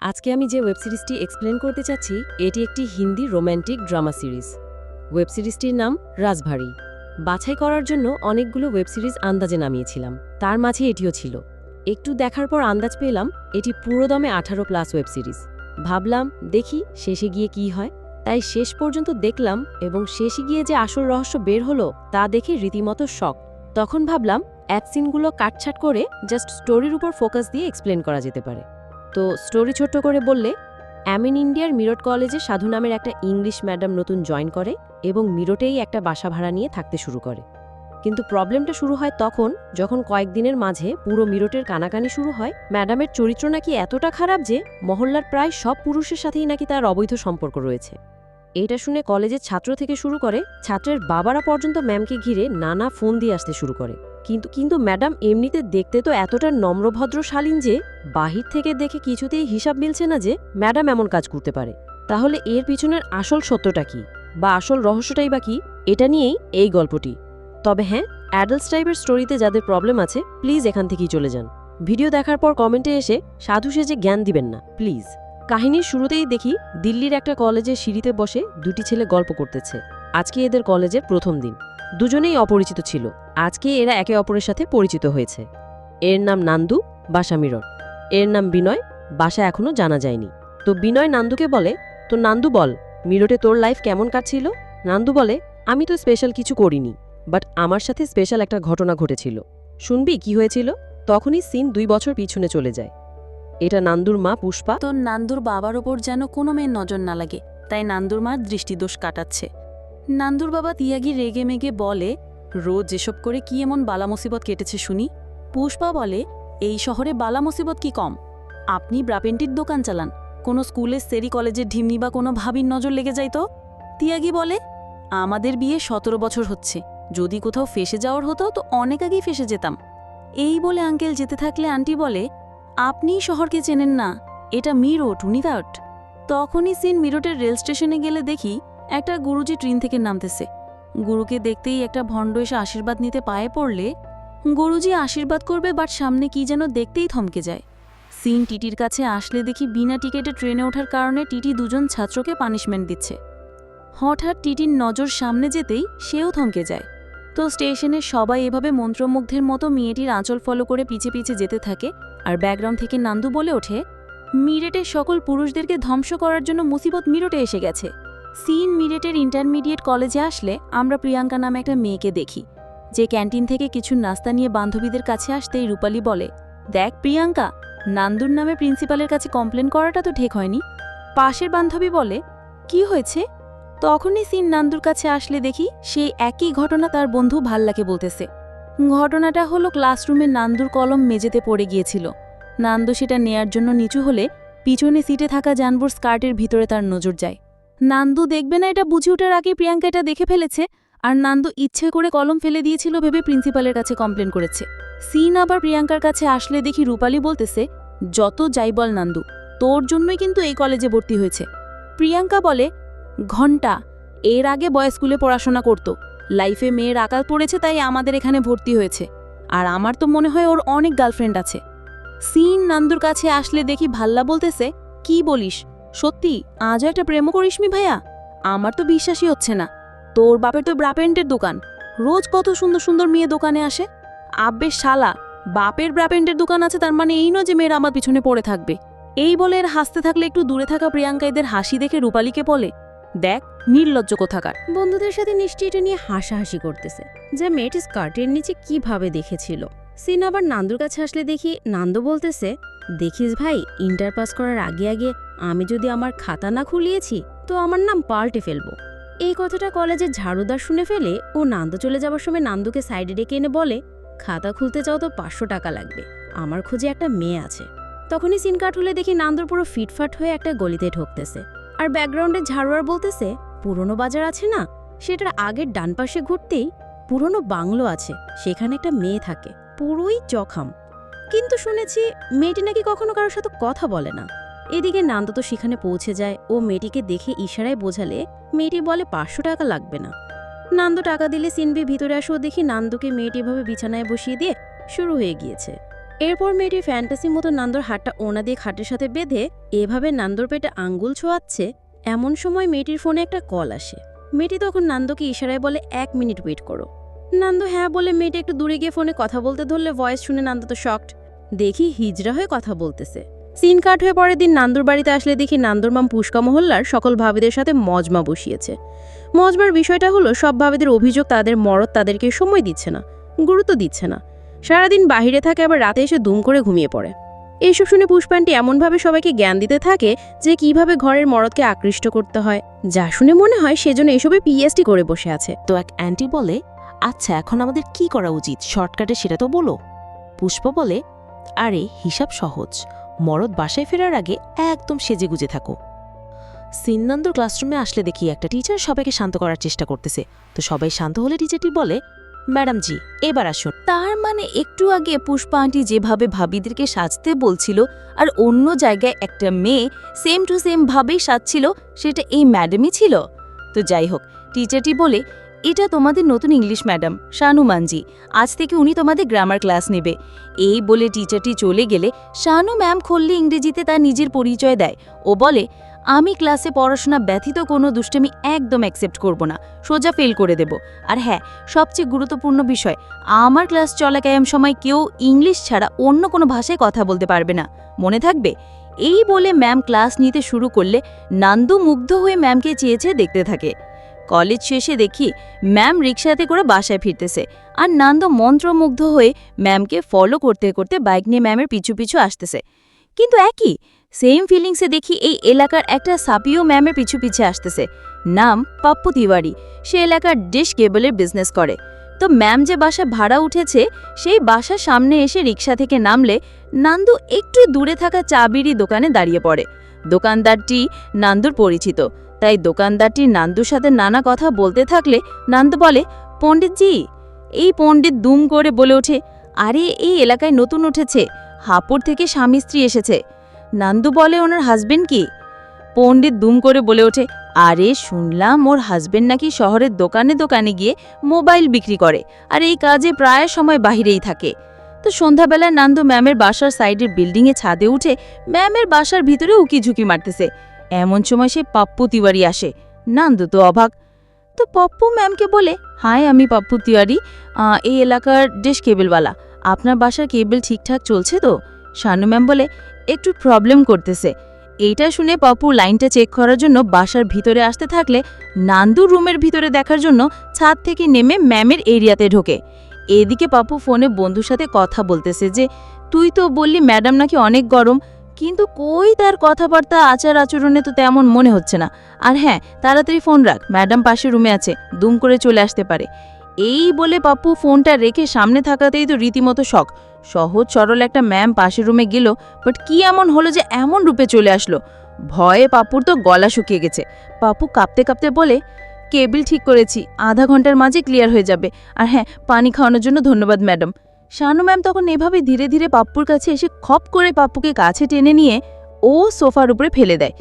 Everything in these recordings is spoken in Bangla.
আজকে আমি যে ওয়েব সিরিজটি এক্সপ্লেন করতে চাচ্ছি, এটি একটি Hindi romantic drama series. Web সিরিজটির নাম রাজভারী। বাছাই করার জন্য অনেকগুলো ওয়েব সিরিজ আন্দাজে নামিয়েছিলাম। তার মাঝে এটিও ছিল। একটু দেখার পর আন্দাজ পেলাম, এটি পুরোদমে আঠারো প্লাস ওয়েব সিরিজ। ভাবলাম, দেখি শেষে গিয়ে কি হয়। তাই শেষ পর্যন্ত দেখলাম এবং শেষে গিয়ে যে আসল রহস্য বের হলো, তা দেখে রীতিমতো শখ তখন ভাবলাম অ্যাড সিনগুলো কাটছাট করে জাস্ট স্টোরির উপর ফোকাস দিয়ে এক্সপ্লেন করা যেতে পারে। তো স্টোরি ছোট্ট করে বললে অ্যামিন ইন্ডিয়ার মিরট কলেজে সাধু নামের একটা ইংলিশ ম্যাডাম নতুন জয়েন করে এবং মিরটেই একটা বাসা ভাড়া নিয়ে থাকতে শুরু করে। কিন্তু প্রবলেমটা শুরু হয় তখন যখন কয়েকদিনের মাঝে পুরো মিরটের কানাকানি শুরু হয় ম্যাডামের চরিত্র নাকি এতটা খারাপ যে মহল্লার প্রায় সব পুরুষের সাথেই নাকি তার অবৈধ সম্পর্ক রয়েছে। এটা শুনে কলেজের ছাত্র থেকে শুরু করে ছাত্রের বাবারা পর্যন্ত ম্যামকে ঘিরে নানা ফোন দিয়ে আসতে শুরু করে। কিন্তু কিন্তু ম্যাডাম, এমনিতে দেখতে তো এতটা নম্রভদ্র শালীন যে, বাহির থেকে দেখে কিছুতেই হিসাব মিলছে না যে, ম্যাডাম এমন কাজ করতে পারে। তাহলে এর পিছনের আসল সত্যটা কি? বা আসল রহস্যটাই বা কি? এটা নিয়েই এই গল্পটি। তবে হ্যাঁ অ্যাডাল্টস টাইপের স্টোরিতে যাদের প্রবলেম আছে, প্লিজ এখান থেকেই চলে যান। ভিডিও দেখার পর কমেন্টে এসে সাধু সেজে জ্ঞান দিবেন না, প্লিজ। কাহিনীর শুরুতেই দেখি দিল্লির একটা কলেজের সিঁড়িতে বসে দুটি ছেলে গল্প করতেছে। আজকে এদের কলেজের প্রথম দিন। দুজনেই অপরিচিত ছিল। আজকে এরা একে অপরের সাথে পরিচিত হয়েছে। এর নাম নান্দু, বাসা মিরর। এর নাম বিনয়, বাসা এখনও জানা যায়নি। তো বিনয় নান্দুকে বলে, তো নান্দু বল, মিরটে তোর লাইফ কেমন কাটছিল? নান্দু বলে, আমি তো স্পেশাল কিছু করিনি বাট আমার সাথে স্পেশাল একটা ঘটনা ঘটেছিল। শুনবি কি হয়েছিল? তখনই সিন দুই বছর পিছনে চলে যায়। এটা নান্দুর মা পুষ্পা। তো নান্দুর বাবার ওপর যেন কোনো মেয়ের নজর না লাগে, তাই নান্দুর মার দৃষ্টিদোষ কাটাচ্ছে। নান্দুর বাবা তিয়াগি রেগে মেগে বলে, রোজ এসব করে কি এমন বালা মুসিবত কেটেছে শুনি? পুষ্পা বলে, এই শহরে বালা মুসিবত কি কম? আপনি ব্রাপেন্টির দোকান চালান, কোনো স্কুলের সেরি কলেজের ঢিমনি বা কোনো ভাবির নজর লেগে যায় তো? তিয়াগি বলে, আমাদের বিয়ে সতেরো বছর হচ্ছে, যদি কোথাও ফেসে যাওয়ার হতো তো অনেক আগেই ফেসে যেতাম। এই বলে আঙ্কেল যেতে থাকলে আন্টি বলে, আপনিই শহরকে চেনেন না, এটা মিরোট উনিদাট তখনই সিন মিরোটের রেল স্টেশনে গেলে দেখি একটা গুরুজি ট্রেন থেকে নামতেছে। গুরুকে দেখতেই একটা ভণ্ড এসে আশীর্বাদ নিতে পায়ে পড়লে, গুরুজি আশীর্বাদ করবে, বাট সামনে কি যেন দেখতেই থমকে যায়। সিন টিটির কাছে আসলে দেখি বিনা টিকেটে ট্রেনে ওঠার কারণে টিটি দুজন ছাত্রকে পানিশমেন্ট দিচ্ছে। হঠাৎ টিটির নজর সামনে যেতেই সেও থমকে যায়। তো স্টেশনে সবাই এভাবে মন্ত্রমুগ্ধের মতো মেয়েটির আঁচল ফলো করে পিছে পিছে যেতে থাকে, আর ব্যাকগ্রাউন্ড থেকে নান্দু বলে ওঠে, মিরেটের সকল পুরুষদেরকে ধ্বংস করার জন্য মুসিবত মিরটে এসে গেছে। সিন মিরেটের ইন্টারমিডিয়েট কলেজে আসলে আমরা প্রিয়াঙ্কা নামে একটা মেয়েকে দেখি। যে ক্যান্টিন থেকে কিছু নাস্তা নিয়ে বান্ধবীদের কাছে আসতেই রূপালী বলে, দেখ প্রিয়াঙ্কা, নান্দুর নামে প্রিন্সিপালের কাছে কমপ্লেন করাটা তো ঠিক হয়নি। পাশের বান্ধবী বলে, কি হয়েছে? তখনই সিন নান্দুর কাছে আসলে দেখি সেই একই ঘটনা তার বন্ধু ভাল্লাকে বলতেছে। ঘটনাটা হলো ক্লাসরুমে নান্দুর কলম মেঝেতে পড়ে গিয়েছিল। নান্দু সেটা নেয়ার জন্য নিচু হলে পিছনে সিটে থাকা জানবুর স্কার্টের ভিতরে তার নজর যায়। নান্দু দেখবে না এটা বুঝে ওঠার আগে প্রিয়াঙ্কা এটা দেখে ফেলেছে, আর নান্দু ইচ্ছে করে কলম ফেলে দিয়েছিল ভেবে প্রিন্সিপালের কাছে কমপ্লেন করেছে। সিন আবার প্রিয়াঙ্কার কাছে আসলে দেখি রূপালী বলতেছে, যত যাই বল নান্দু, তোর জন্যই কিন্তু এই কলেজে ভর্তি হয়েছে। প্রিয়াঙ্কা বলে ঘণ্টা এর আগে বয় স্কুলে পড়াশোনা করত। লাইফে মেয়ের আকাল পড়েছে তাই আমাদের এখানে ভর্তি হয়েছে, আর আমার তো মনে হয় ওর অনেক গার্লফ্রেন্ড আছে। সিন নান্দুর কাছে আসলে দেখি ভাল্লা বলতেছে, কি বলিস সত্যি, আজও একটা প্রেমও করিসমি ভাইয়া? আমার তো বিশ্বাসই হচ্ছে না। তোর বাপের তো ব্রাপেন্টের দোকান। রোজ কত সুন্দর সুন্দর মেয়ে দোকানে আসে। আব্বের শালা, বাপের ব্রাপেন্টের দোকান আছে, তার মানে এই নয় যে মেয়েরা আমার পিছনে পড়ে থাকবে। এই বলে এর হাসতে থাকলে একটু দূরে থাকা প্রিয়াঙ্কা এদের হাসি দেখে রূপালীকে বলে, দেখ, নির্লজ্জ কোথাকার। বন্ধুদের সাথে নিশ্চয়ই এটা নিয়ে হাসাহাসি করতেছে। যে মেয়েটি স্কার্টের নিচে কীভাবে দেখেছিল। সিন আবার নান্দুর কাছে আসলে দেখি, নান্দু বলতেছে, দেখিস ভাই, ইন্টার পাস করার আগে আগে আমি যদি আমার খাতা না খুলিয়েছি, তো আমার নাম পাল্টে ফেলব। এই কথাটা কলেজের ঝাড়ুদার শুনে ফেলে ও নান্দু চলে যাওয়ার সময় নান্দুকে সাইডে ডেকে এনে বলে, খাতা খুলতে চাও তো পাঁচশো টাকা লাগবে, আমার খোঁজে একটা মেয়ে আছে। তখনই সিন কাট হলে দেখি নান্দুর পুরো ফিটফাট হয়ে একটা গলিতে ঢুকতেছে। আর ব্যাকগ্রাউন্ডে ঝাড়ুয়ার বলতেছে, পুরনো বাজার আছে না? সেটার আগের ডান পাশে ঘুরতেই পুরনো বাংলো আছে, সেখানে একটা মেয়ে থাকে, পুরোই চখাম। কিন্তু শুনেছি মেয়েটি নাকি কখনো কারোর সাথে কথা বলে না। এদিকে নান্দ তো সেখানে পৌঁছে যায় ও মেয়েটিকে দেখে ইশারায় বোঝালে, মেয়েটি বলে পাঁচশো টাকা লাগবে না। নান্দ টাকা দিলে সিনবি ভিতরে আসো দেখি নান্দকে মেয়েটি এভাবে বিছানায় বসিয়ে দিয়ে শুরু হয়ে গিয়েছে। এরপর মেয়েটি ফ্যান্টাসি মতো নান্দর হাতটা ওনা দিয়ে খাটের সাথে বেঁধে এভাবে নান্দর পেটে আঙ্গুল ছোঁয়াচ্ছে, এমন সময় মেয়েটির ফোনে একটা কল আসে। মেয়েটি তখন নান্দকে ইশারায় বলে, এক মিনিট ওয়েট করো। নান্দ হ্যাঁ বলে মেয়েটি একটু দূরে গিয়ে ফোনে কথা বলতে ধরলে, ভয়েস শুনে নান্দ তো শকড। দেখি হিজড়া হয়ে কথা বলতেছে। সিন কাট হয়ে পরের দিন নান্দুর বাড়িতে আসলে দেখি নান্দুর মাম পুষ্কা মহল্লার সকল ভাবিদের সাথে মজমা বসিয়েছে। মজমার বিষয়টা হলো, সব ভাবিদের অভিযোগ তাদের মরদ তাদেরকে সময় দিচ্ছে না, গুরুত্ব দিচ্ছে না। সারাদিন বাহিরে থাকে, আবার রাতে এসে দুম করে ঘুমিয়ে পড়ে। এইসব শুনে পুষ্পান্টি এমনভাবে সবাইকে জ্ঞান দিতে থাকে যে কীভাবে ঘরের মরদকে আকৃষ্ট করতে হয়। যা শুনে মনে হয় সেজন্য এসবে পিএইচডি করে বসে আছে। তো এক অ্যান্টি বলে আচ্ছা এখন আমাদের কি করা উচিত? শর্টকাটে সেটা তো বলো। পুষ্প বলে, আরে, হিসাব সহজ। মরদ বাসায় ফেরার আগে একদম সেজে গুজে থাকো। সিন্নান্দর ক্লাসরুমে আসলে দেখি একটা টিচার সবাইকে শান্ত করার চেষ্টা করতেছে। তো সবাই শান্ত হলে টিচারটি বলে, ম্যাডাম জি, এবার আসুন। তার মানে একটু আগে পুষ্পা আন্টি যেভাবে ভাবিদেরকে সাজতে বলছিল আর অন্য জায়গায় একটা মেয়ে সেম টু সেম ভাবেই সাজছিল, সেটা এই ম্যাডামই ছিল। তো যাই হোক, টিচারটি বলে এটা তোমাদের নতুন ইংলিশ ম্যাডাম শানু মানজি। আজ থেকে উনি তোমাদের গ্রামার ক্লাস নেবে। এই বলে টিচারটি চলে গেলে শানু ম্যাম খুললে ইংরেজিতে তার নিজের পরিচয় দেয়। ও বলে, আমি ক্লাসে পড়াশোনা ব্যথিত, কোনো দুষ্টামি একদম অ্যাকসেপ্ট করব না। সোজা ফেল করে দেব। আর হ্যাঁ সবচেয়ে গুরুত্বপূর্ণ বিষয়, আমার ক্লাস চলাকালীন সময় কেউ ইংলিশ ছাড়া অন্য কোনো ভাষায় কথা বলতে পারবে না। মনে থাকবে? এই বলে ম্যাম ক্লাস নিতে শুরু করলে, নান্দু মুগ্ধ হয়ে ম্যামকে চেয়ে চেয়ে দেখতে থাকে। কলেজ শেষে দেখি ম্যাম রিক্সাতে করে বাসায় ফিরতেছে। আর নান্দু মন্ত্রমুগ্ধ হয়ে ম্যামকে ফলো করতে করতে বাইক নিয়ে ম্যামের পিছু পিছু আসতেছে। কিন্তু একই সেম ফিলিংসে দেখি এই এলাকার একটা সাপিও ম্যামের পিছু পিছে আসতেছে। নাম পাপ্পু তিওয়ারি। সে এলাকার ডিশ কেবলের বিজনেস করে। তো ম্যাম যে বাসা ভাড়া উঠেছে, সেই বাসার সামনে এসে রিক্সা থেকে নামলে নান্দু একটু দূরে থাকা চা বিড়ি দোকানে দাঁড়িয়ে পড়ে। দোকানদারটি নান্দুর পরিচিত। তাই দোকানদারটি নান্দুর সাথে নানা কথা বলতে থাকলে নান্দু বলে, পণ্ডিতজি, এই পণ্ডিত দুম করে বলে ওঠে, আরে, এই এলাকায় নতুন উঠেছে, হাপুর থেকে স্বামী স্ত্রী এসেছে। নান্দু বলে, ওনার হাজবেন্ড কি? পণ্ডিত দুম করে বলে ওঠে, আরে, শুনলাম ওর হাজবেন্ড নাকি শহরের দোকানে দোকানে গিয়ে মোবাইল বিক্রি করে, আর এই কাজে প্রায় সময় বাহিরেই থাকে। তো সন্ধ্যাবেলায় নান্দু ম্যামের বাসার সাইডের বিল্ডিংয়ে ছাদে উঠে ম্যামের বাসার ভিতরে উকি ঝুঁকি মারতেছে। এমন সময় সে পাপ্পু তিওয়ারি আসে। নান্দু তো অবাক। তো পপ্পু ম্যামকে বলে হাই আমি পাপ্পু তিওয়ারি। এই এলাকার ডিশ কেবলওয়ালা। আপনার বাসার কেবল ঠিকঠাক চলছে তো? শানু ম্যাম বলে, একটু প্রবলেম করতেছে। এইটা শুনে পাপ্পু লাইনটা চেক করার জন্য বাসার ভিতরে আসতে থাকলে নান্দু রুমের ভিতরে দেখার জন্য ছাদ থেকে নেমে ম্যামের এরিয়াতে ঢোকে। এদিকে পাপ্পু ফোনে বন্ধুর সাথে কথা বলতেছে যে, তুই তো বললি ম্যাডাম নাকি অনেক গরম। কিন্তু কই তার কথাবার্তা, আচার আচরণে তো তেমন মনে হচ্ছে না। আর হ্যাঁ তাড়াতাড়ি ফোন রাখ, ম্যাডাম পাশে রুমে আছে, দুম করে চলে আসতে পারে। এই বলে পাপ্পু ফোনটা রেখে সামনে থাকাতেই তো রীতিমতো শখ। সহজ সরল একটা ম্যাম পাশের রুমে গেল, বাট কি এমন হলো যে এমন রূপে চলে আসলো? ভয়ে পাপুর তো গলা শুকিয়ে গেছে। পাপু কাঁপতে কাঁপতে বলে, কেবিল ঠিক করেছি, আধা ঘণ্টার মাঝে ক্লিয়ার হয়ে যাবে। আর হ্যাঁ পানি খাওয়ানোর জন্য ধন্যবাদ, ম্যাডাম। শানু ম্যাম তখন এভাবে ধীরে ধীরে পাপ্পুর কাছে এসে খপ করে পাপ্পুকে কাছে টেনে নিয়ে ও সোফার উপরে ফেলে দেয়।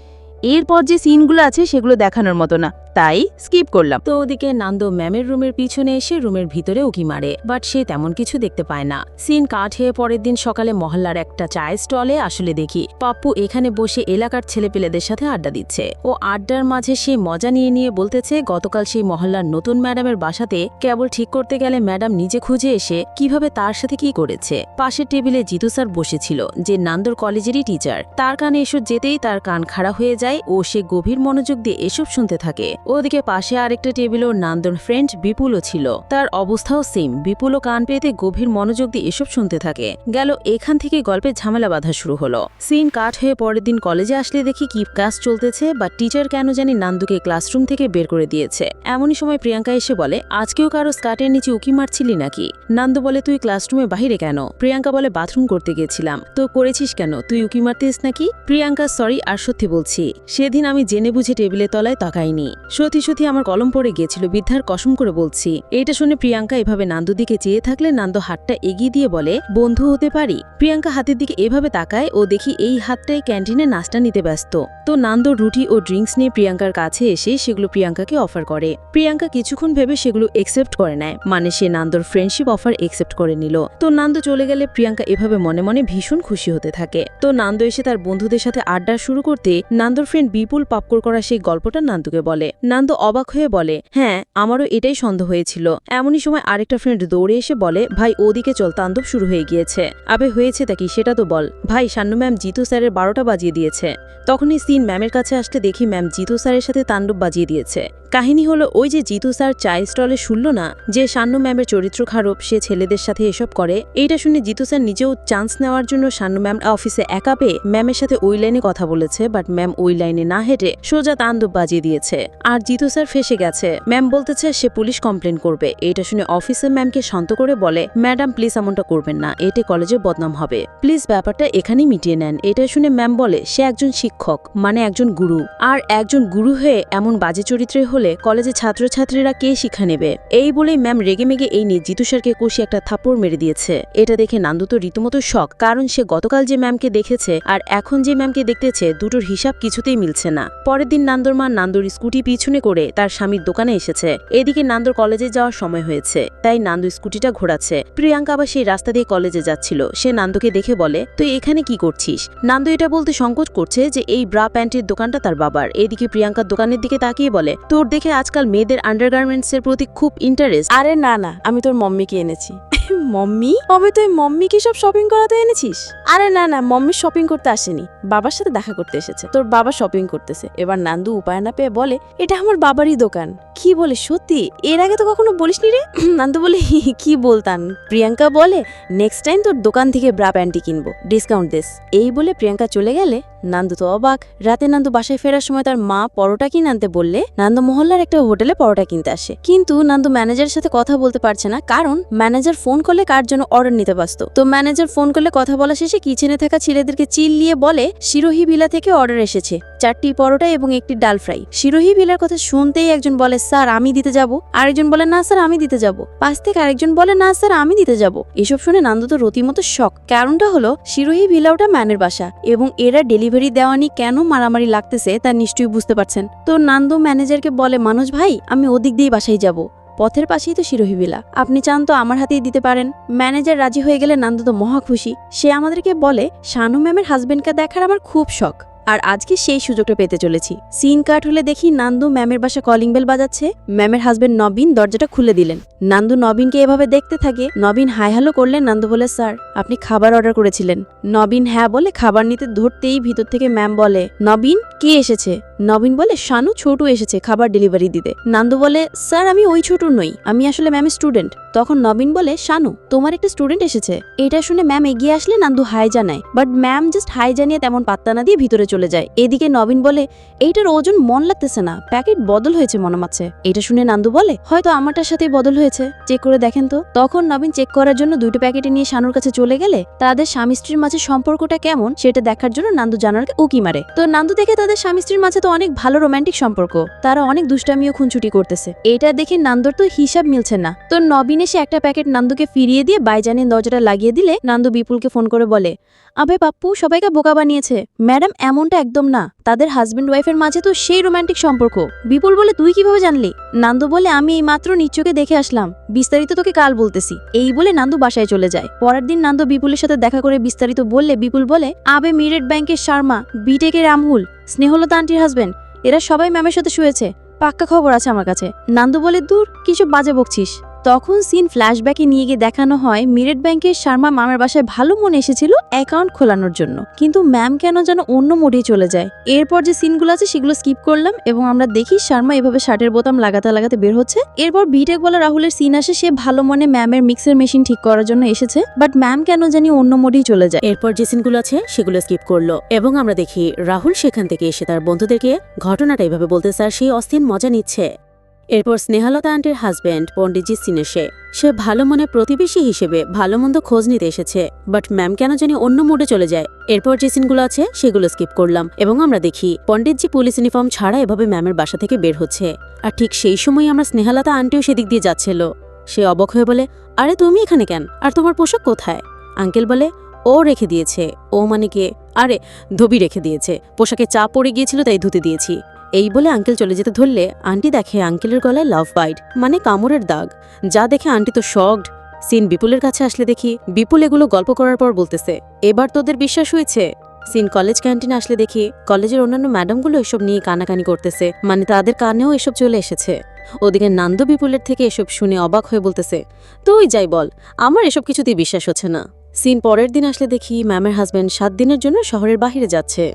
এরপর যে সিনগুলো আছে সেগুলো দেখানোর মতো না, তাই স্কিপ করলাম। তো ওদিকে নান্দো ম্যামের রুমের পিছনে এসে রুমের ভিতরে উকি মারে, বাট সে তেমন কিছু দেখতে পায় না। সিন কাট হয়ে পরের দিন সকালে মহল্লার একটা চায়ের স্টলে আসলে দেখি, পাপ্পু এখানে বসে এলাকার ছেলেপেলেদের সাথে আড্ডা দিচ্ছে। ও আড্ডার মাঝে সে মজা নিয়ে নিয়ে বলতেছে, গতকাল সেই মহল্লার নতুন ম্যাডামের বাসাতে কেবল ঠিক করতে গেলে ম্যাডাম নিজে খুঁজে এসে কীভাবে তার সাথে কি করেছে। পাশের টেবিলে জিতু স্যার বসেছিল, যে নান্দর কলেজেরই টিচার। তার কানে এসব যেতেই তার কান খাড়া হয়ে যায়। ও সে গভীর মনোযোগ দিয়ে এসব শুনতে থাকে। ওদিকে পাশে আরেকটা টেবিল টেবিলও নান্দর ফ্রেন্ড বিপুলও ছিল। তার অবস্থাও সেম বিপুলও কান পেতে গভীর মনোযোগ দিয়ে এসব শুনতে থাকে। গেল এখান থেকে গল্পের ঝামেলা বাঁধা শুরু হলো। সিন কাট হয়ে পরের দিন কলেজে আসলে দেখি কি ক্লাস চলতেছে বা টিচার কেন জানি নান্দুকে ক্লাসরুম থেকে বের করে দিয়েছে। এমনই সময় প্রিয়াঙ্কা এসে বলে, আজকেও কারও স্কার্টের নিচে উকি মারছিলি নাকি? নান্দু বলে, তুই ক্লাসরুমে বাহিরে কেন? প্রিয়াঙ্কা বলে, বাথরুম করতে গেছিলাম। তো করেছিস কেন? তুই উকি মারতিস নাকি? প্রিয়াঙ্কা সরি আর সত্যি বলছি। সেদিন আমি জেনে বুঝে টেবিলের তলায় তাকাইনি। সত্যি সত্যি আমার কলম পড়ে গিয়েছিল, বৃদ্ধার কসম করে বলছি। এটা শুনে প্রিয়াঙ্কা এভাবে নান্দুর দিকে চেয়ে থাকলে নান্দু হাতটা এগিয়ে দিয়ে বলে, বন্ধু হতে পারি? প্রিয়াঙ্কা হাতের দিকে এভাবে তাকায়, ও দেখি এই হাতটাই ক্যান্টিনে নাস্তা নিতে ব্যস্ত। তো নান্দু রুটি ও ড্রিঙ্কস নিয়ে প্রিয়াঙ্কার কাছে এসে সেগুলো প্রিয়াঙ্কাকে অফার করে। প্রিয়াঙ্কা কিছুক্ষণ ভেবে সেগুলো একসেপ্ট করে নেয় মানে সে নান্দুর ফ্রেন্ডশিপ অফার একসেপ্ট করে নিল। তো নান্দু চলে গেলে প্রিয়াঙ্কা এভাবে মনে মনে ভীষণ খুশি হতে থাকে। তো নান্দু এসে তার বন্ধুদের সাথে আড্ডা শুরু করতে নান্দুর ফ্রেন্ড বিপুল পাপকর করা সেই গল্পটা নান্দুকে বলে। নান্দু অবাক হয়ে বলে হ্যাঁ আমারও এটাই সন্দেহ হয়েছিল। এমনই সময় আরেকটা ফ্রেন্ড দৌড়ে এসে বলে, ভাই, ওদিকে চল, তাণ্ডব শুরু হয়ে গিয়েছে। আবে হয়েছে তা কি? সেটা তো বল। ভাই, সান্নু ম্যাম জিতু স্যারের বারোটা বাজিয়ে দিয়েছে। তখনই সিন ম্যামের কাছে আসতে দেখি ম্যাম জিতু স্যারের সাথে তাণ্ডব বাজিয়ে দিয়েছে। কাহিনী হলো ওই যে জিতু স্যার চায়ের স্টলে শুনল না যে শান্নু ম্যামের চরিত্র খারাপ, সে ছেলেদের সাথে এসব করে। এইটা শুনে জিতু স্যার নিজেও চান্স নেওয়ার জন্য শান্নু ম্যাম অফিসে একা পেয়ে ম্যামের সাথে ওই লাইনে কথা বলেছে বাট ম্যাম ওই লাইনে না হেঁটে সোজা তাণ্ডব বাজিয়ে দিয়েছে। আর জিতু স্যার ফেসে গেছে। ম্যাম বলতেছে, সে পুলিশ কমপ্লেন করবে। এটা শুনে অফিসের ম্যামকে শান্ত করে বলে, ম্যাডাম প্লিজ এমনটা করবেন না। এতে কলেজে বদনাম হবে। প্লিজ ব্যাপারটা এখানেই মিটিয়ে নেন। এটা শুনে ম্যাম বলে, সে একজন শিক্ষক মানে একজন গুরু। আর একজন গুরু হয়ে এমন বাজে চরিত্রে হলে কলেজে ছাত্রছাত্রীরা কে শিক্ষা নেবে? এই বলেই ম্যাম রেগে মেগে এই নিয়ে জিতু স্যারকে কষি একটা থাপ্পড় মেরে দিয়েছে। এটা দেখে নান্দু তো রীতিমতো শখ কারণ সে গতকাল যে ম্যামকে দেখেছে আর এখন যে ম্যামকে দেখতেছে, দুটোর হিসাব কিছুতেই মিলছে না। পরের দিন নান্দর মা নান্দুর স্কুটি পিছনে করে তার স্বামীর দোকানে এসেছে। এদিকে নান্দর কলেজে যাওয়ার সময় হয়েছে, তাই নান্দু স্কুটিটা ঘোরাচ্ছে। প্রিয়াঙ্কা আবার সেই রাস্তা দিয়ে কলেজে যাচ্ছিল। সে নান্দুকে দেখে বলে, তুই এখানে কি করছিস? নান্দু এটা বলতে সংকোচ করছে যে এই ব্রা প্যান্টের দোকানটা তার বাবার। এদিকে প্রিয়াঙ্কার দোকানের দিকে তাকিয়ে বলে, তোর দেখে আজকাল মেয়েদের আন্ডারগার্মেন্টস এর প্রতি খুব ইন্টারেস্ট আরে না না, আমি তোর মম্মিকে এনেছি। মম্মি? কবে তুই মম্মি কি সব শপিং করাতে এনেছিস? আরে না না, মম্মি শপিং করতে আসেনি। বাবার সাথে দেখা করতে এসেছে। তোর বাবা শপিং করতেছে। এবার নান্দু উপায় না পেয়ে বলে, এটা আমার বাবারই দোকান। কি বলে, সত্যি? এর আগে তো কখনো বলিসনি রে? নান্দু বলে, কি বলতাম? প্রিয়াঙ্কা বলে নেক্সট টাইম তোর দোকান থেকে ব্রা প্যান্টি কিনবো। ডিসকাউন্ট দিস। এই বলে প্রিয়াঙ্কা চলে গেলে নান্দু তো অবাক। রাতে নান্দু বাসায় ফেরার সময় তার মা পরোটা কিনে আনতে বললে, নান্দু মহল্লার একটা হোটেলে পরোটা কিনতে আসে। কিন্তু নান্দু ম্যানেজারের সাথে কথা বলতে পারছে না, কারণ ম্যানেজার ফোন করলে কার জন্য অর্ডার নিতে ব্যস্ত? তো ম্যানেজার ফোন করলে কথা বলা শেষে কিচেনে থাকা ছেলেদেরকে চিল্লিয়ে বলে, শিরোহি ভিলা থেকে অর্ডার এসেছে। চারটি পরোটা এবং একটি ডাল ফ্রাই। শিরোহি ভিলার কথা শুনতেই একজন বলে, স্যার, আমি দিতে যাব। আরেকজন বলে, না, স্যার, আমি দিতে যাব। পাশ থেকে আরেকজন বলে, না, স্যার, আমি দিতে যাব। এসব শুনে নান্দু তো রতিমতো শখ কারণটা হলো, শিরোহি ভিলা ওটা ম্যানের বাসা এবং এরা ডেলিভারি দেওয়া দেওয়ানি কেন মারামারি লাগতেছে তা নিশ্চয়ই বুঝতে পারছেন। তো নান্দু ম্যানেজারকে বলে মানুষ ভাই, আমি ওদিক দিয়ে বাসায় যাব। পথের পাশেই তো শিরোহিবিলা আপনি চান তো আমার হাতেই দিতে পারেন। ম্যানেজার রাজি হয়ে গেলে নান্দু তো মহা খুশি। সে আমাদেরকে বলে, শানু ম্যামের হাজবেন্ডকে দেখার আমার খুব শখ। আর আজকে সেই সুযোগটা পেতে চলেছি। সিন কাট হলে দেখি নান্দু ম্যামের বাসা কলিং বেল বাজাচ্ছে। ম্যামের হাজবেন্ড নবীন দরজাটা খুলে দিলেন। নান্দু নবীনকে এভাবে দেখতে থাকে। নবীন হাই হ্যালো করলেন নান্দু বলে, স্যার, আপনি খাবার অর্ডার করেছিলেন। নবীন হ্যাঁ বলে খাবার নিতে ধরতেই ভিতর থেকে ম্যাম বলে, নবীন, কে এসেছে? নবীন বলে, শানু ছোটু এসেছে খাবার ডেলিভারি দিতে। নান্দু বলে, স্যার, আমি ওই ছোটু নই। আমি আসলে ম্যামের স্টুডেন্ট তখন নবীন বলে, শানু, তোমার একটা স্টুডেন্ট এসেছে। এটা শুনে ম্যাম এগিয়ে আসলে নান্দু হাই জানায়। বাট ম্যাম জাস্ট হাই জানিয়ে তেমন পাত্তা না দিয়ে ভিতরে চলে যায়। এদিকে নবীন বলে, এইটার ওজন মন লাগতেছে না, প্যাকেট বদল হয়েছে মনে মাচ্ছে এটা শুনে নান্দু বলে, হয়তো আমারটার সাথেই বদল হয়েছে। চেক করে দেখেন তো। তখন নবীন চেক করার জন্য দুটো প্যাকেটে নিয়ে শানুর কাছে চলে গেলে তাদের স্বামী স্ত্রীর মাঝে সম্পর্কটা কেমন সেটা দেখার জন্য নান্দু জানারকে উকি মারে। তো নান্দু দেখে তাদের স্বামী স্ত্রীর মাঝে তো অনেক ভালো রোমান্টিক সম্পর্ক। তারা অনেক দুষ্টামিও খুনছুটি করতেছে। এটা দেখে নান্দুর তো হিসাব মিলছে না। তো নবীন এসে একটা প্যাকেট নান্দুকে ফিরিয়ে দিয়ে বাইজানের দরজাটা লাগিয়ে দিলে নান্দু বিপুলকে ফোন করে বলে আবে পাপ্পু সবাইকে বোকা বানিয়েছে। ম্যাডাম, এমনটা একদম না। তাদের হাজবেন্ড ওয়াইফের মাঝে তো সেই রোমান্টিক সম্পর্ক। বিপুল বলে তুই কীভাবে জানলি? নান্দু বলে, আমি এই মাত্র নিচ্চকে দেখে আসলাম। বিস্তারিত তোকে কাল বলতেছি। এই বলে নান্দু বাসায় চলে যায়। পরের দিন নান্দু বিপুলের সাথে দেখা করে বিস্তারিত বললে বিপুল বলে, আবে মিরেট ব্যাংকের শর্মা বিটেকের রামহুল, স্নেহলতা আন্টির হাজবেন্ড এরা সবাই ম্যামের সাথে শুয়েছে। পাক্কা খবর আছে আমার কাছে। নান্দু বলে, দূর, কিছু বাজে বকছিস। তখন সিন ফ্ল্যাশব্যাকে নিয়ে গিয়ে দেখানো হয়, মিরেট ব্যাংকের শর্মা মামের বাসায় ভালো মনে এসেছিল অ্যাকাউন্ট খোলানোর জন্য। কিন্তু ম্যাম কেন যেন অন্য মোডেই চলে যায়। এরপর যে সিনগুলো আছে, সেগুলো স্কিপ করলাম এবং আমরা দেখি শর্মা এভাবে শার্টের বোতাম লাগাতে লাগাতে বের হচ্ছে। এরপর বিটেক বলা রাহুলের সিন আসে, সে ভালো মনে ম্যামের মিক্সার মেশিন ঠিক করার জন্য এসেছে। বাট ম্যাম কেন জানি অন্য মোডেই চলে যায়। এরপর যে সিনগুলো আছে, সেগুলো স্কিপ করল এবং আমরা দেখি রাহুল সেখান থেকে এসে তার বন্ধুদেরকে ঘটনাটা এভাবে বলতে স্যার সেই অস্থির মজা নিচ্ছে। এরপর স্নেহালতা আন্টির হাজব্যান্ড পণ্ডিতজি সিনেসে সে ভালো মনে প্রতিবেশী হিসেবে ভালো মন্দ খোঁজ নিতে এসেছে। বাট ম্যাম কেন জানি অন্য মোডে চলে যায়। এরপর যে সিনগুলো আছে, সেগুলো স্কিপ করলাম এবং আমরা দেখি, পণ্ডিতজি পুলিশ ইউনিফর্ম ছাড়া এভাবে ম্যামের বাসা থেকে বের হচ্ছে। আর ঠিক সেই সময় আমরা স্নেহালতা আন্টিও সেদিক দিয়ে যাচ্ছিল। সে অবক হয়ে বলে, আরে তুমি এখানে কেন? আর তোমার পোশাক কোথায়? আঙ্কেল বলে, ও রেখে দিয়েছে। ও মানে কে? আরে, ধোবি রেখে দিয়েছে। পোশাকে চা পড়ে গিয়েছিল, তাই ধুতে দিয়েছি। এই বলে আঙ্কেল চলে যেতে ধরলে, আন্টি দেখে আঙ্কেলের গলায় লাভ বাইট মানে কামড়ের দাগ। যা দেখে আন্টি তো শকড সিন বিপুলের কাছে আসলে দেখি, বিপুল এগুলো গল্প করার পর বলতেছে, এবার তোদের বিশ্বাস হয়েছে? সিন কলেজ ক্যান্টিনে আসলে দেখি কলেজের অন্যান্য ম্যাডামগুলো এসব নিয়ে কানাকানি করতেছে মানে তাদের কানেও এসব চলে এসেছে। ওদিকে নান্দ বিপুলের থেকে এসব শুনে অবাক হয়ে বলতেছে, তুই যাই বল, আমার এসব কিছুতেই বিশ্বাস হচ্ছে না। সিন পরের দিন আসলে দেখি ম্যামের হাজব্যান্ড সাত দিনের জন্য শহরের বাহিরে যাচ্ছে।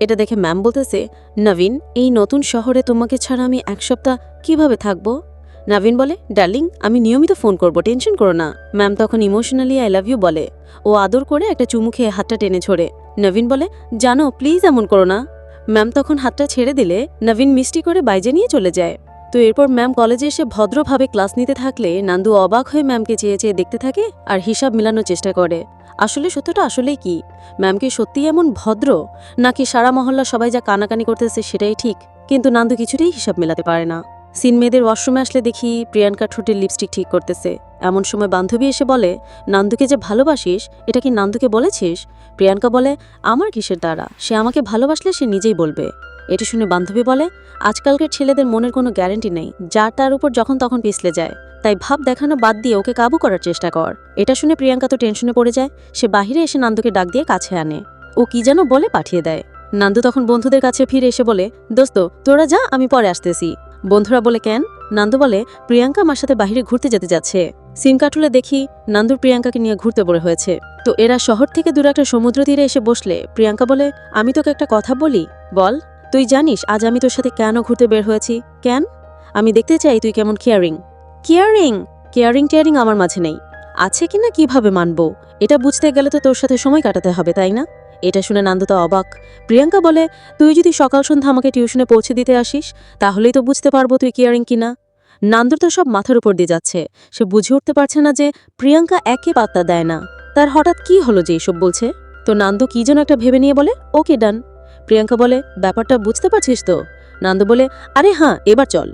এটা দেখে ম্যাম বলতেছে নবীন এই নতুন শহরে তোমাকে ছাড়া আমি এক সপ্তাহ কীভাবে থাকব? নবীন বলে, ডার্লিং, আমি নিয়মিত ফোন করব, টেনশন করো না। ম্যাম তখন ইমোশনালি আই লাভ ইউ বলে। ও আদর করে একটা চুমু খেয়ে হাতটা টেনে ছোড়ে নবীন বলে, জানো, প্লিজ এমন করো না। ম্যাম তখন হাতটা ছেড়ে দিলে নবীন মিষ্টি করে বাইজে নিয়ে চলে যায়। তো এরপর ম্যাম কলেজে এসে ভদ্রভাবে ক্লাস নিতে থাকলে, নান্দু অবাক হয়ে ম্যামকে চেয়ে চেয়ে দেখতে থাকে আর হিসাব মিলানোর চেষ্টা করে। আসলে সত্যটা আসলেই কি? ম্যাম কি সত্যি এমন ভদ্র? নাকি সারা মহল্লা সবাই যা কানাকানি করতেছে সেটাই ঠিক? কিন্তু নান্দু কিছুতেই হিসাব মেলাতে পারে না। সিন মেয়েদের ওয়াশরুমে আসলে দেখি প্রিয়াঙ্কা ঠোঁটের লিপস্টিক ঠিক করতেছে। এমন সময় বান্ধবী এসে বলে, নান্দুকে যে ভালোবাসিস, এটা কি নান্দুকে বলেছিস? প্রিয়াঙ্কা বলে, আমার কিসের দ্বারা? সে আমাকে ভালোবাসলে সে নিজেই বলবে। এটা শুনে বান্ধবী বলে, আজকালকার ছেলেদের মনের কোনো গ্যারান্টি নেই। যার তার উপর যখন তখন পিছলে যায়। তাই ভাব দেখানো বাদ দিয়ে ওকে কাবু করার চেষ্টা কর। এটা শুনে প্রিয়াঙ্কা তো টেনশনে পড়ে যায়। সে বাহিরে এসে নান্দুকে ডাক দিয়ে কাছে আনে। ও কি যেন বলে পাঠিয়ে দেয়। নান্দু তখন বন্ধুদের কাছে ফিরে এসে বলে, দোস্ত, তোরা যা, আমি পরে আসতেছি। বন্ধুরা বলে, কেন? নান্দু বলে, প্রিয়াঙ্কা আমার সাথে বাহিরে ঘুরতে যেতে যাচ্ছে। সিম কাটুলে দেখি নান্দুর প্রিয়াঙ্কাকে নিয়ে ঘুরতে বড় হয়েছে। তো এরা শহর থেকে দূরে একটা সমুদ্র তীরে এসে বসলে, প্রিয়াঙ্কা বলে, আমি তোকে একটা কথা বলি, বল, তুই জানিস আজ আমি তোর সাথে কেন ঘুরতে বের হয়েছি? কেন? আমি দেখতে চাই তুই কেমন কেয়ারিং কেয়ারিং কেয়ারিং টেয়ারিং আমার মাঝে নেই। আছে কিনা, কীভাবে মানবো? এটা বুঝতে গেলে তো তোর সাথে সময় কাটাতে হবে, তাই না? এটা শুনে নান্দতা অবাক। প্রিয়াঙ্কা বলে, তুই যদি সকাল সন্ধ্যা আমাকে টিউশনে পৌঁছে দিতে আসিস, তাহলেই তো বুঝতে পারব তুই কেয়ারিং কিনা? নান্দুর তো সব মাথার উপর দিয়ে যাচ্ছে। সে বুঝে উঠতে পারছে না যে প্রিয়াঙ্কা একে পাত্তা দেয় না। তার হঠাৎ কি হলো যে এসব বলছে? তো নান্দু কি যেন একটা ভেবে নিয়ে বলে, ওকে, ডান। প্রিয়াঙ্কা বলে, ব্যাপারটা বুঝতে পারছিস তো? নান্দু বলে, আরে হ্যাঁ এবার চল।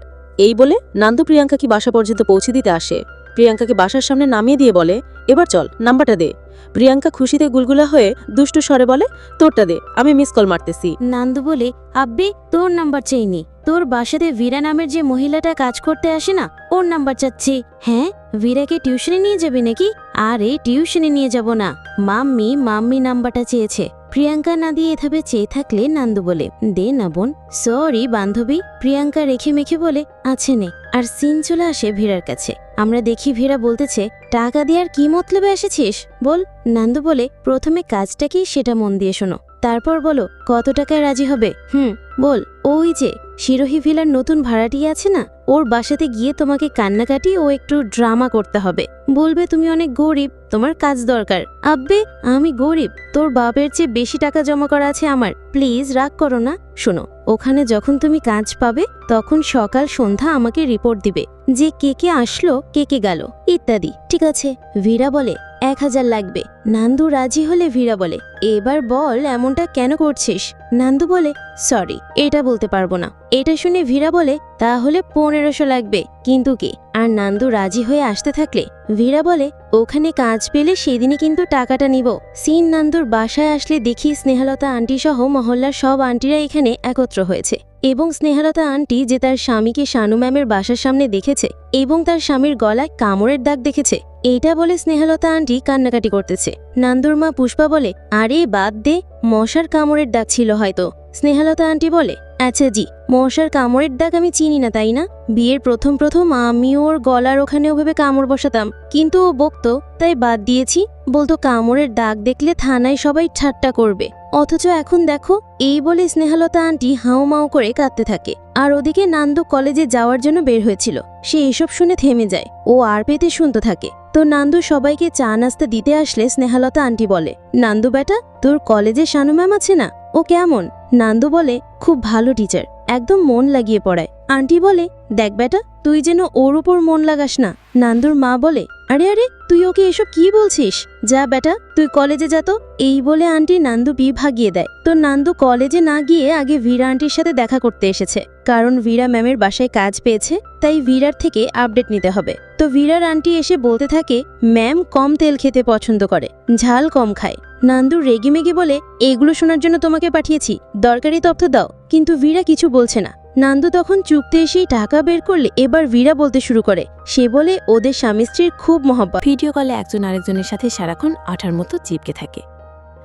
এই বলে নান্দু প্রিয়াঙ্কা কি বাসা পর্যন্ত পৌঁছে দিতে আসে। প্রিয়াঙ্কাকে বাসার সামনে নামিয়ে দিয়ে বলে, এবার চল, নাম্বারটা দে। প্রিয়াঙ্কা খুশিতে গুলগুলা হয়ে দুষ্টু স্বরে বলে, তোরটা দে, আমি মিস কল মারতেছি। নান্দু বলে, আব্বে, তোর নাম্বার চাইনি তোর বাসাতে ভীরা নামের যে মহিলাটা কাজ করতে আসে না, ওর নাম্বার চাচ্ছি। হ্যাঁ? ভীরাকে টিউশনে নিয়ে যাবে নাকি? আরে, টিউশনে নিয়ে যাব না। মাম্মি মাম্মি নাম্বারটা চেয়েছে। প্রিয়াঙ্কা না দিয়ে এভাবে চেয়ে থাকলে নান্দু বলে, দে না বোন। সরি বান্ধবী। প্রিয়াঙ্কা রেখে মেখে বলে, আছে নে। আর সিন চলে আসে ভীরার কাছে। আমরা দেখি ভীরা বলতেছে, টাকা দেওয়ার কি মতলবে এসেছিস? বল, নান্দু বলে, প্রথমে কাজটা কি সেটা মন দিয়ে শোনো। তারপর বলো, কত টাকায় রাজি হবে? হুম, বল। ওই যে, শিরোহী ভিলার নতুন ভাড়াটি আছে না? ওর বাসাতে গিয়ে তোমাকে কান্নাকাটি ও একটু ড্রামা করতে হবে। বলবে, তুমি অনেক গরিব, তোমার কাজ দরকার। আব্বে, আমি গরিব, তোর বাপের চেয়ে বেশি টাকা জমা করা আছে আমার। প্লিজ, রাগ করো না। শোনো, ওখানে যখন তুমি কাজ পাবে, তখন সকাল সন্ধ্যা আমাকে রিপোর্ট দিবে যে কে কে আসলো, কে কে গেল, ইত্যাদি। ঠিক আছে? ভীরা বলে, এক হাজার লাগবে। নান্দু রাজি হলে ভীরা বলে এবার বল এমনটা কেন করছিস? নান্দু বলে, সরি, এটা বলতে পারব না। এটা শুনে ভীরা বলে, তাহলে পনেরোশো লাগবে, কিন্তু কি? আর নান্দু রাজি হয়ে আসতে থাকলে, ভীরা বলে, ওখানে কাজ পেলে সেদিনই কিন্তু টাকাটা নিব। সিন নান্দুর বাসায় আসলে দেখি স্নেহালতা আন্টি সহ মহল্লার সব আন্টিরা এখানে একত্র হয়েছে। এবং স্নেহালতা আন্টি যে তার স্বামীকে শানু ম্যামের বাসার সামনে দেখেছে, এবং তার স্বামীর গলায় কামড়ের দাগ দেখেছে, এইটা বলে স্নেহালতা আন্টি কান্নাকাটি করতেছে। নান্দুর মা পুষ্পা বলে, আরে বাদ দে, মশার কামড়ের দাগ ছিল হয়তো। স্নেহালতা আন্টি বলে আচ্ছা জি, মশার কামড়ের দাগ আমি চিনি না, তাই না? বিয়ের প্রথম প্রথম আমি ওর গলার ওখানে ওভাবে কামড় বসাতাম। কিন্তু ও বকতো, তাই বাদ দিয়েছি। বলতো কামড়ের দাগ দেখলে থানায় সবাই ঠাট্টা করবে। অথচ এখন দেখো, এই বলে স্নেহালতা আন্টি হাও মাও করে কাঁদতে থাকে। আর ওদিকে নান্দু কলেজে যাওয়ার জন্য বের হয়েছিল। সে এসব শুনে থেমে যায়। ও আর পেতে শুনতে থাকে। তো নান্দু সবাইকে চা নাস্তা দিতে আসলে স্নেহালতা আন্টি বলে, নান্দু বেটা, তোর কলেজে শানু ম্যাম আছে না? ও কেমন? নান্দু বলে, খুব ভালো টিচার একদম মন লাগিয়ে পড়ায়। আন্টি বলে, দেখ বেটা, তুই যেন ওর উপর মন লাগাস না। নান্দুর মা বলে আরে আরে, তুই ওকে এসব কি বলছিস? যা বেটা, তুই কলেজে যা তো। এই বলে আন্টি নান্দু বি ভাগিয়ে দেয়। তো নান্দু কলেজে না গিয়ে আগে ভীরা আন্টির সাথে দেখা করতে এসেছে। কারণ ভীরা ম্যামের বাসায় কাজ পেয়েছে, তাই ভীরার থেকে আপডেট নিতে হবে। তো ভীরার আন্টি এসে বলতে থাকে, ম্যাম কম তেল খেতে পছন্দ করে, ঝাল কম খায়। নান্দু রেগিমেগি বলে, এগুলো শোনার জন্য তোমাকে পাঠিয়েছি, দরকারি তথ্য দাও। কিন্তু ভীরা কিছু বলছে না। নান্দু তখন চুপতে এসেই টাকা বের করলে এবার ভীরা বলতে শুরু করে। সে বলে, ওদের স্বামী স্ত্রীর খুব মহব্বত। ভিডিও কলে একজন আরেকজনের সাথে সারাক্ষণ আঠার মতো চিপকে থাকে।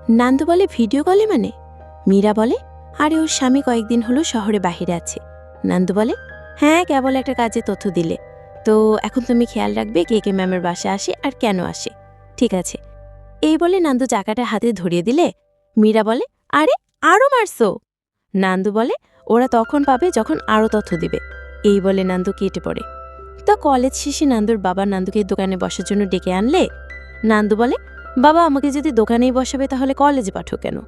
নান্দু বলে, ভিডিও কলে মানে? মীরা বলে, আরে, ওর স্বামী কয়েকদিন হলো শহরে বাহিরে আছে। নান্দু বলে হ্যাঁ কেবল একটা কাজে তথ্য দিলে। তো এখন তুমি খেয়াল রাখবে কে কে ম্যামের বাসা আসে আর কেন আসে। ঠিক আছে। এই বলে নান্দু চাকাটা হাতে ধরিয়ে দিলে। মীরা বলে, আরে আরও মারছো? নান্দু বলে ওরা তখন পাবে যখন আরও তথ্য দিবে। এই বলে নান্দু কেটে পড়ে। তা কলেজ শেষে নান্দুর বাবা নান্দুকে দোকানে বসার জন্য ডেকে আনলে? নান্দু বলে, বাবা, আমাকে যদি দোকানেই বসাবে তাহলে কলেজে পাঠো কেন?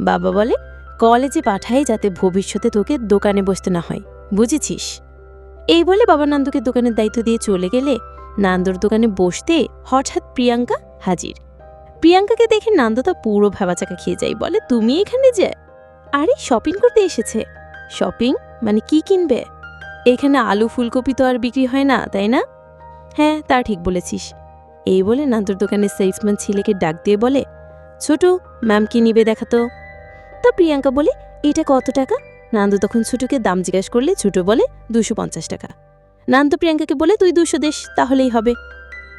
বাবা বলে, কলেজে পাঠাই যাতে ভবিষ্যতে তোকে দোকানে বসতে না হয়। বুঝেছিস? এই বলে বাবা নান্দুকে দোকানের দায়িত্ব দিয়ে চলে গেলে নান্দুর দোকানে বসতে হঠাৎ প্রিয়াঙ্কা হাজির। প্রিয়াঙ্কাকে দেখে নান্দু তা পুরো ভেবাচাকা খেয়ে যায়। বলে, তুমি এখানে যে? আরে শপিং করতে এসেছে। শপিং মানে কি কিনবে? এখানে আলু ফুলকপি তো আর বিক্রি হয় না, তাই না? হ্যাঁ তা ঠিক বলেছিস। এই বলে নান্দুর দোকানের সেলসম্যান ছেলেকে ডাক দিয়ে বলে, ছোট, ম্যাম কি নিবে দেখাতো? তো প্রিয়াঙ্কা বলে, এটা কত টাকা? নান্দু তখন ছোটকে দাম জিজ্ঞাসা করলে ছোট বলে, দুশো পঞ্চাশ টাকা। নান্দু প্রিয়াঙ্কাকে বলে, তুই দুশো দেশ তাহলেই হবে।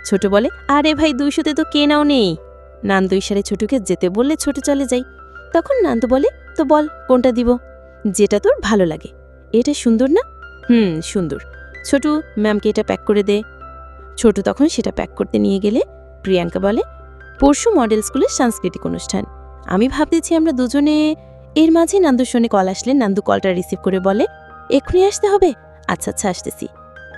ছোট বলে, আরে ভাই দুইশোতে তো কেনাও নেই। নান্দু ইশারে ছোটকে যেতে বললে ছোট চলে যাই তখন নান্দু বলে, তো বল, কোনটা দিব? যেটা তোর ভালো লাগে। এটা সুন্দর না? হুম, সুন্দর। ছোটু ম্যামকে এটা প্যাক করে দে। ছোটু তখন সেটা প্যাক করতে নিয়ে গেলে প্রিয়াঙ্কা বলে, পরশু মডেল স্কুলের সাংস্কৃতিক অনুষ্ঠান। আমি ভাবতেছি আমরা দুজনে, এর মাঝে নান্দুর শোনে কল আসলে নান্দু কলটা রিসিভ করে বলে, এক্ষুনি আসতে হবে? আচ্ছা আচ্ছা আসতেছি।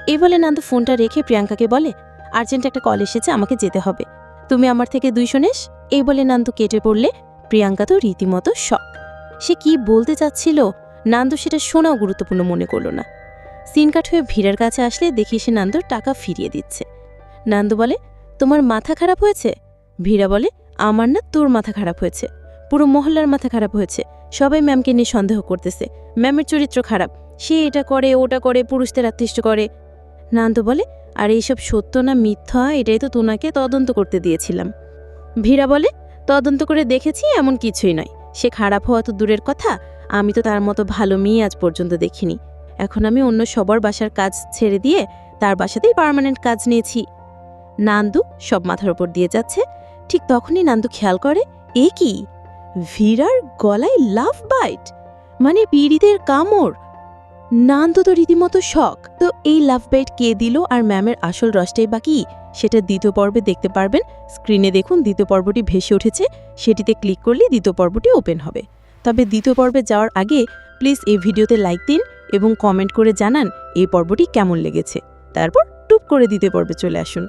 এই বলে নান্দু ফোনটা রেখে প্রিয়াঙ্কাকে বলে, আর্জেন্ট একটা কল এসেছে, আমাকে যেতে হবে। তুমি আমার থেকে দুই শোনেস এই বলে নান্দু কেটে পড়লে, প্রিয়াঙ্কা তো রীতিমতো শখ সে কি বলতে চাচ্ছিল? নান্দু সেটা শোনাও গুরুত্বপূর্ণ মনে করল না। সিন কাট হয়ে ভিড়ার কাছে আসলে দেখি সে নান্দুর টাকা ফিরিয়ে দিচ্ছে। নান্দু বলে, তোমার মাথা খারাপ হয়েছে? ভীরা বলে, আমার না তোর মাথা খারাপ হয়েছে। পুরো মহল্লার মাথা খারাপ হয়েছে। সবাই ম্যামকে নিয়ে সন্দেহ করতেছে। ম্যামের চরিত্র খারাপ। সে এটা করে, ওটা করে, পুরুষদের আত্মীষ্ট করে। নান্দু বলে, আর এইসব সত্য না মিথ্যা, এটাই তো তোনাকে তদন্ত করতে দিয়েছিলাম। ভীরা বলে, তদন্ত করে দেখেছি এমন কিছুই নয়। সে খারাপ হওয়া তো দূরের কথা, আমি তো তার মতো ভালো মেয়ে আজ পর্যন্ত দেখিনি। এখন আমি অন্য সবার বাসার কাজ ছেড়ে দিয়ে তার বাসাতেই পার্মানেন্ট কাজ নিয়েছি। নান্দু সব মাথার ওপর দিয়ে যাচ্ছে, ঠিক তখনই নান্দু খেয়াল করে, এ কি? ভীরার গলায় লাভ বাইট মানে পীড়িতের কামড়। নান্দু তো রীতিমতো শখ, তো এই লাভ বাইট কে দিল আর ম্যামের আসল রসটাই বাকি সেটা দ্বিতীয় পর্বে দেখতে পারবেন। স্ক্রিনে দেখুন, দ্বিতীয় পর্বটি ভেসে উঠেছে। সেটিতে ক্লিক করলে দ্বিতীয় পর্বটি ওপেন হবে। তবে দ্বিতীয় পর্বে যাওয়ার আগে প্লিজ এই ভিডিওতে লাইক দিন এবং কমেন্ট করে জানান এই পর্বটি কেমন লেগেছে। তারপর টুপ করে দ্বিতীয় পর্বে চলে আসুন।